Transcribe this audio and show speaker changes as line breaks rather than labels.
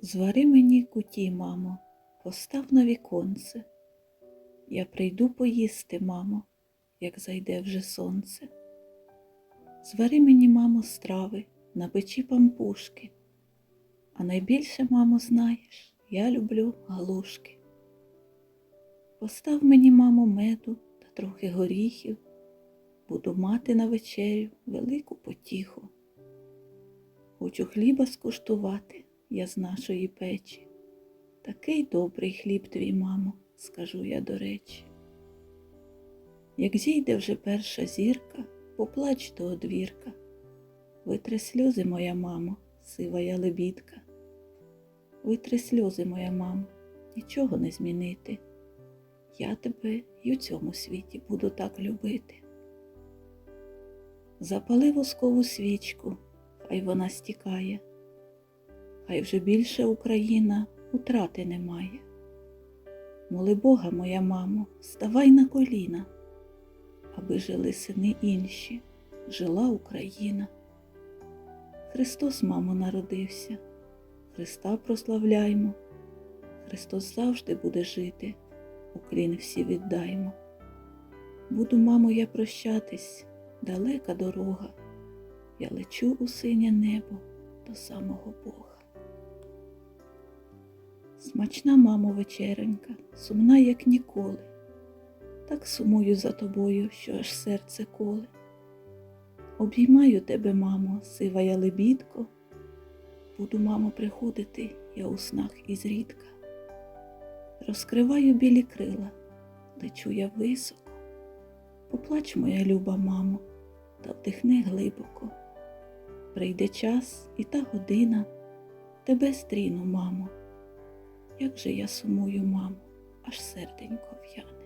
Звари мені куті, мамо, постав на віконце. Я прийду поїсти, мамо, як зайде вже сонце. Звари мені, мамо, страви, на печі пампушки. А найбільше, мамо, знаєш, я люблю галушки. Постав мені, мамо, меду та трохи горіхів, буду мати на вечерю велику потіху. Хочу хліба скуштувати я з нашої печі. Такий добрий хліб твій, мамо, скажу я до речі. Як зійде вже перша зірка, поплач до одвірка. Витри сльози, моя мамо, сива я лебідка. Витри сльози, моя мамо, нічого не змінити. Я тебе й у цьому світі буду так любити. Запали воскову свічку, хай вона стікає, хай вже більше Україна утрати немає. Моли Бога, моя мамо, ставай на коліна, аби жили сини інші, жила Україна. Христос, мамо, народився, Христа прославляймо, Христос завжди буде жити, уклін всі віддаймо. Буду, мамо, я прощатись, далека дорога, я лечу у синє небо до самого Бога. Смачна, мамо, вечеронька, сумна, як ніколи. Так сумую за тобою, що аж серце коле. Обіймаю тебе, мамо, сива я лебідко. Буду, мамо, приходити я у снах із рідка. Розкриваю білі крила, лечу я високо. Поплач, моя люба, мамо, та вдихни глибоко. Прийде час і та година, тебе стріну, мамо. Як же я сумую, мамо, аж серденько в'яне.